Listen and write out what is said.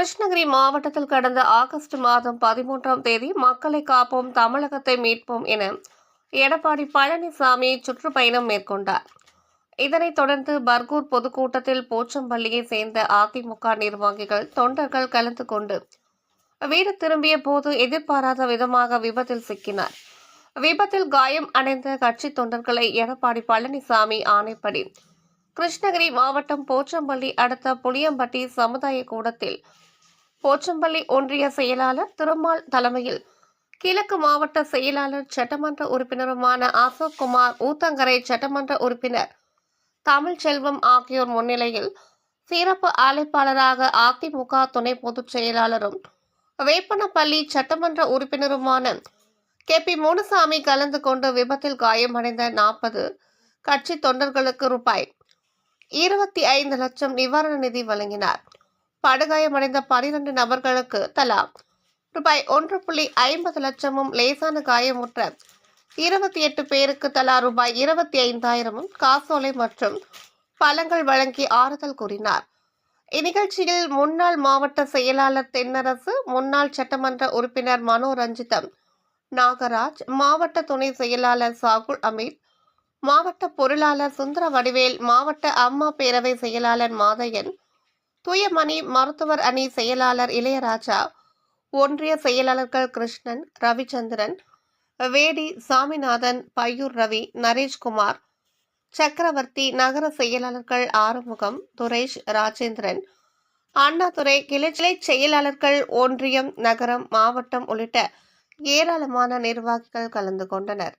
கிருஷ்ணகிரி மாவட்டத்தில் கடந்த ஆகஸ்ட் மாதம் பதிமூன்றாம் தேதி மக்களை காப்போம் தமிழகத்தை மீட்போம் என எடப்பாடி பழனிசாமி சுற்றுப்பயணம் மேற்கொண்டார். இதனைத் தொடர்ந்து பர்கூர் பொதுக்கூட்டத்தில் போச்சம்பள்ளியை சேர்ந்த அதிமுக நிர்வாகிகள் தொண்டர்கள் கலந்து கொண்டு வீடு திரும்பிய போது எதிர்பாராத விதமாக விபத்தில் சிக்கினார். விபத்தில் காயம் அடைந்த கட்சி தொண்டர்களை எடப்பாடி பழனிசாமி ஆணைப்படி கிருஷ்ணகிரி மாவட்டம் போச்சம்பள்ளி அடுத்த புளியம்பட்டி சமுதாய கூடத்தில் போச்சம்பள்ளி ஒன்றிய செயலாளர் திருமால் தலைமையில் கிழக்கு மாவட்ட செயலாளர் சட்டமன்ற உறுப்பினருமான அசோக் குமார் ஊத்தங்கரை சட்டமன்ற உறுப்பினர் தமிழ்ச்செல்வம் ஆகியோர் முன்னிலையில் சிறப்பு அழைப்பாளராக அதிமுக துணை பொதுச் செயலாளரும் வேப்பனப்பள்ளி சட்டமன்ற உறுப்பினருமான கே பி முனுசாமி கலந்து கொண்டு விபத்தில் காயமடைந்த நாற்பது கட்சி தொண்டர்களுக்கு ரூபாய் இருபத்தி ஐந்து லட்சம் நிவாரண நிதி வழங்கினார். படுகாயமடைந்த பனிரெண்டு நபர்களுக்கு தலா. ரூபாய் ஒன்று புள்ளி ஐம்பது லட்சமும் லேசான காயமுற்ற இருபத்தி எட்டு பேருக்கு தலா. ரூபாய் இருபத்தி ஐந்தாயிரமும் காசோலை மற்றும் பழங்கள் வழங்கி ஆறுதல் கூறினார். இந்நிகழ்ச்சியில் முன்னாள் மாவட்ட செயலாளர் தென்னரசு முன்னாள் சட்டமன்ற உறுப்பினர் மனோரஞ்சிதம் நாகராஜ் மாவட்ட துணை செயலாளர் சாகுல் அமீத் மாவட்ட பொருளாளர் சுந்தர வடிவேல் மாவட்ட அம்மா பேரவை செயலாளர் மாதையன் தூயமணி மருத்துவர் அணி செயலாளர் இளையராஜா ஒன்றிய செயலாளர்கள் கிருஷ்ணன் ரவிச்சந்திரன் வேடி சாமிநாதன் பையூர் ரவி நரேஷ்குமார் சக்கரவர்த்தி நகர செயலாளர்கள் ஆறுமுகம் துரேஷ் ராஜேந்திரன் அண்ணாதுரை கிளை செயலாளர்கள் ஒன்றியம் நகரம் மாவட்டம் உள்ளிட்ட ஏராளமான நிர்வாகிகள் கலந்து கொண்டனர்.